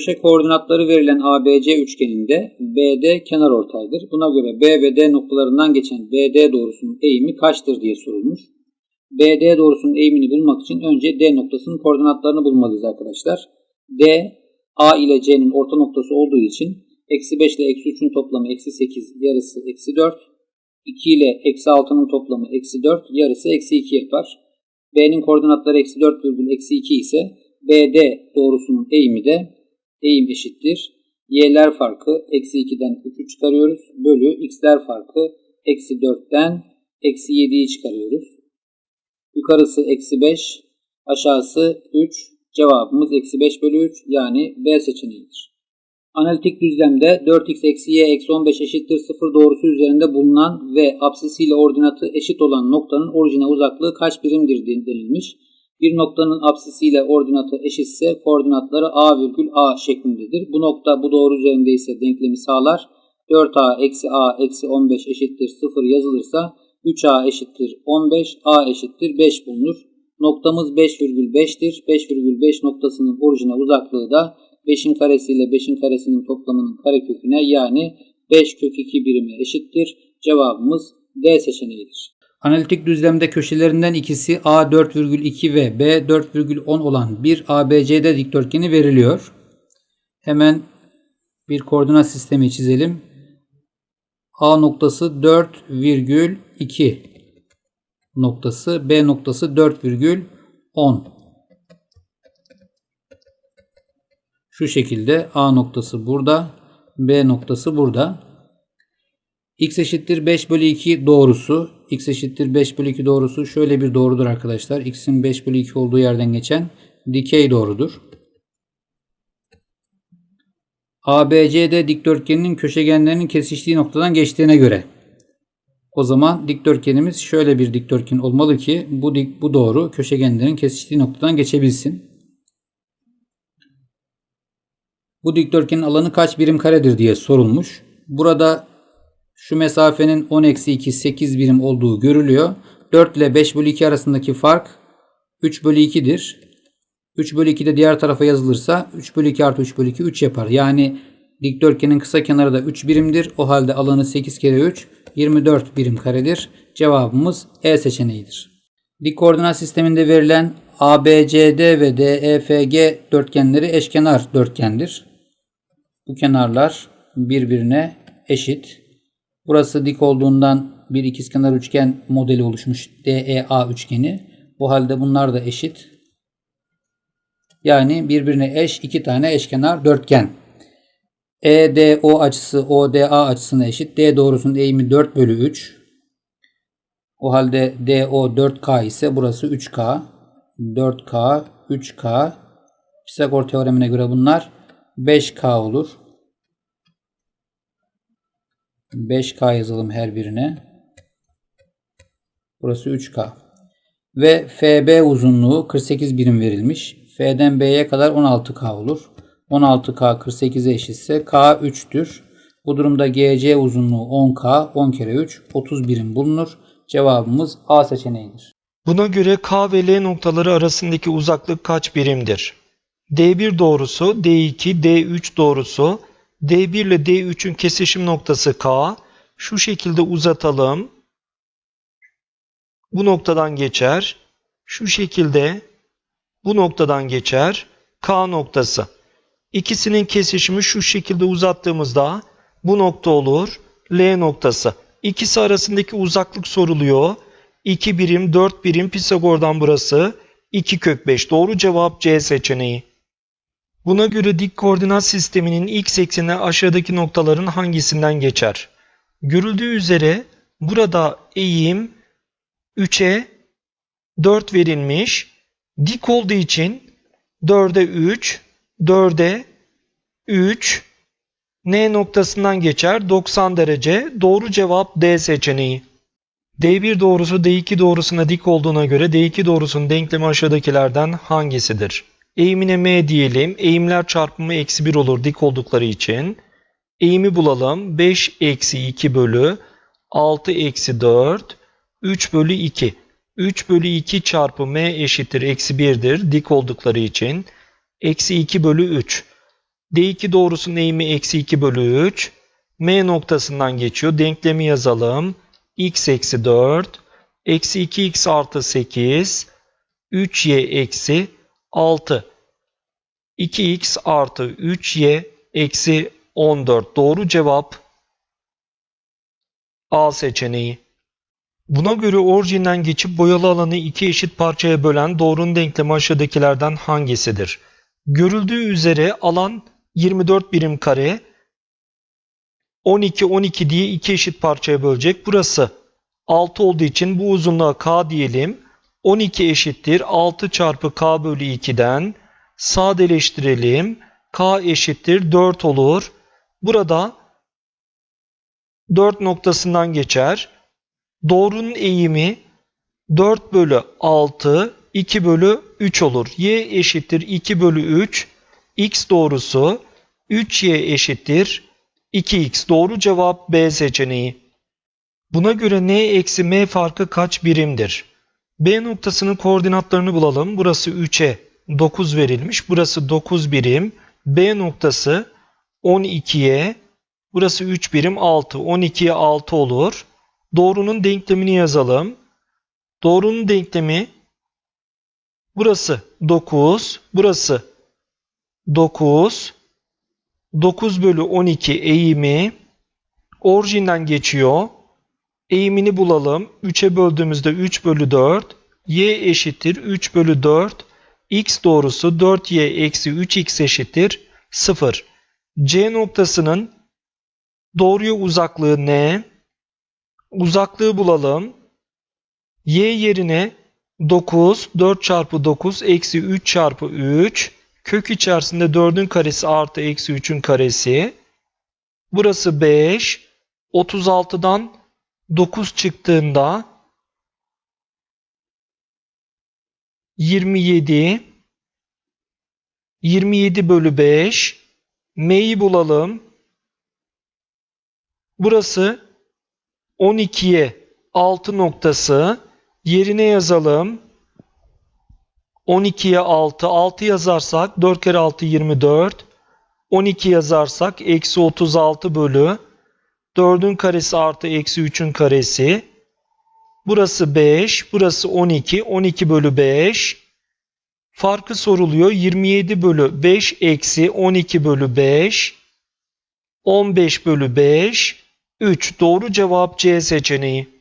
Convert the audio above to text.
Köşe koordinatları verilen ABC üçgeninde BD kenar ortaydır. Buna göre B ve D noktalarından geçen BD doğrusunun eğimi kaçtır diye sorulmuş. BD doğrusunun eğimini bulmak için önce D noktasının koordinatlarını bulmalıyız arkadaşlar. D, A ile C'nin orta noktası olduğu için eksi 5 ile eksi 3'ün toplamı eksi 8 yarısı eksi 4. 2 ile eksi 6'nın toplamı eksi 4 yarısı eksi 2 yapar. B'nin koordinatları eksi 4 virgül eksi 2 ise BD doğrusunun eğimi de eğim eşittir. Y'ler farkı eksi 2'den 3'ü çıkarıyoruz. Bölü x'ler farkı eksi 4'ten eksi 7'yi çıkarıyoruz. Yukarısı eksi 5, aşağısı 3. Cevabımız eksi 5 bölü 3 yani B seçeneğidir. Analitik düzlemde 4x eksi y eksi 15 eşittir 0 doğrusu üzerinde bulunan ve apsisiyle ordinatı eşit olan noktanın orijine uzaklığı kaç birimdir denilmiş. Bir noktanın apsisiyle ordinatı eşitse koordinatları a virgül a şeklindedir. Bu nokta bu doğru üzerinde ise denklemi sağlar. 4a eksi a eksi 15 eşittir 0 yazılırsa 3a eşittir 15 a eşittir 5 bulunur. Noktamız 5,5'tir. 5,5 noktasının orijine uzaklığı da 5'in karesi ile 5'in karesinin toplamının kareköküne yani 5 kök 2 birime eşittir. Cevabımız D seçeneğidir. Analitik düzlemde köşelerinden ikisi A 4,2 ve B 4,10 olan bir ABCD dikdörtgeni veriliyor. Hemen bir koordinat sistemi çizelim. A noktası 4,2 noktası, B noktası 4,10. Şu şekilde A noktası burada, B noktası burada. X eşittir 5 bölü 2 doğrusu. X eşittir 5 bölü 2 doğrusu şöyle bir doğrudur arkadaşlar. X'in 5 bölü 2 olduğu yerden geçen dikey doğrudur. ABCD dikdörtgeninin köşegenlerinin kesiştiği noktadan geçtiğine göre o zaman dikdörtgenimiz şöyle bir dikdörtgen olmalı ki bu dik, bu doğru köşegenlerin kesiştiği noktadan geçebilsin. Bu dikdörtgenin alanı kaç birim karedir diye sorulmuş. Burada şu mesafenin 10 eksi 2 8 birim olduğu görülüyor. 4 ile 5 bölü 2 arasındaki fark 3 bölü 2'dir. 3 bölü 2 de diğer tarafa yazılırsa 3 bölü 2 artı 3 bölü 2 3 yapar. Yani dikdörtgenin kısa kenarı da 3 birimdir. O halde alanı 8 kere 3 24 birim karedir. Cevabımız E seçeneğidir. Dik koordinat sisteminde verilen ABCD ve DEFG dörtgenleri eşkenar dörtgendir. Bu kenarlar birbirine eşit. Burası dik olduğundan bir ikizkenar üçgen modeli oluşmuş DEA üçgeni. Bu halde bunlar da eşit. Yani birbirine eş iki tane eşkenar dörtgen. EDO açısı ODA açısına eşit. D doğrusunun eğimi 4 bölü 3. O halde DO 4K ise burası 3K. 4K, 3K. Pisagor teoremine göre bunlar 5K olur. 5K yazalım her birine. Burası 3K. Ve FB uzunluğu 48 birim verilmiş. F'den B'ye kadar 16K olur. 16K 48'e eşitse K 3'tür. Bu durumda GC uzunluğu 10K, 10 kere 3, 30 birim bulunur. Cevabımız A seçeneğidir. Buna göre K ve L noktaları arasındaki uzaklık kaç birimdir? D1 doğrusu, D2, D3 doğrusu, D1 ile D3'ün kesişim noktası K. Şu şekilde uzatalım. Bu noktadan geçer. Şu şekilde bu noktadan geçer. K noktası. İkisinin kesişimi şu şekilde uzattığımızda bu nokta olur. L noktası. İkisi arasındaki uzaklık soruluyor. 2 birim, 4 birim Pisagor'dan burası. 2 kök 5. Doğru cevap C seçeneği. Buna göre dik koordinat sisteminin x ekseni aşağıdaki noktaların hangisinden geçer? Görüldüğü üzere burada eğim 3'e 4 verilmiş. Dik olduğu için 4'e 3, 4'e 3, N noktasından geçer 90 derece. Doğru cevap D seçeneği. D1 doğrusu D2 doğrusuna dik olduğuna göre D2 doğrusunun denklemi aşağıdakilerden hangisidir? Eğimine M diyelim. Eğimler çarpımı eksi 1 olur dik oldukları için. Eğimi bulalım. 5 eksi 2 bölü 6 eksi 4 3 bölü 2. 3 bölü 2 çarpı M eşittir eksi 1'dir dik oldukları için. Eksi 2 bölü 3. D2 doğrusunun eğimi eksi 2 bölü 3. M noktasından geçiyor. Denklemi yazalım. x eksi 4. Eksi 2x artı 8. 3y eksi 6. 2x artı 3y eksi 14. Doğru cevap A seçeneği. Buna göre orijinden geçip boyalı alanı iki eşit parçaya bölen doğrunun denklemi aşağıdakilerden hangisidir? Görüldüğü üzere alan 24 birim kare 12 12 diye iki eşit parçaya bölecek. Burası 6 olduğu için bu uzunluğa k diyelim. 12 eşittir 6 çarpı k bölü 2'den sadeleştirelim. k eşittir 4 olur. Burada 4 noktasından geçer. Doğrunun eğimi 4 bölü 6 2 bölü 3 olur. y eşittir 2 bölü 3. x doğrusu 3y eşittir 2x. Doğru cevap B seçeneği. Buna göre n eksi m farkı kaç birimdir? B noktasının koordinatlarını bulalım. Burası 3'e 9 verilmiş. Burası 9 birim. B noktası 12'ye burası 3 birim 6. 12'ye 6 olur. Doğrunun denklemini yazalım. Doğrunun denklemi burası 9, burası 9, 9 bölü 12 eğimi orijinden geçiyor. Eğimini bulalım. 3'e böldüğümüzde 3 bölü 4. Y eşittir 3 bölü 4. X doğrusu 4y eksi 3x eşittir 0. C noktasının doğruya uzaklığı ne? Uzaklığı bulalım. Y yerine 9, 4 çarpı 9 eksi 3 çarpı 3. Kök içerisinde 4'ün karesi artı eksi 3'ün karesi. Burası 5. 36'dan 9 çıktığında 27 27 bölü 5 M'yi bulalım. Burası 12'ye 6 noktası yerine yazalım. 12'ye 6. 6 yazarsak 4 kere 6 24. 12 yazarsak eksi 36 bölü 4'ün karesi artı eksi 3'ün karesi. Burası 5. Burası 12. 12 bölü 5. Farkı soruluyor. 27 bölü 5 eksi 12 bölü 5. 15 bölü 5. 3. Doğru cevap C seçeneği.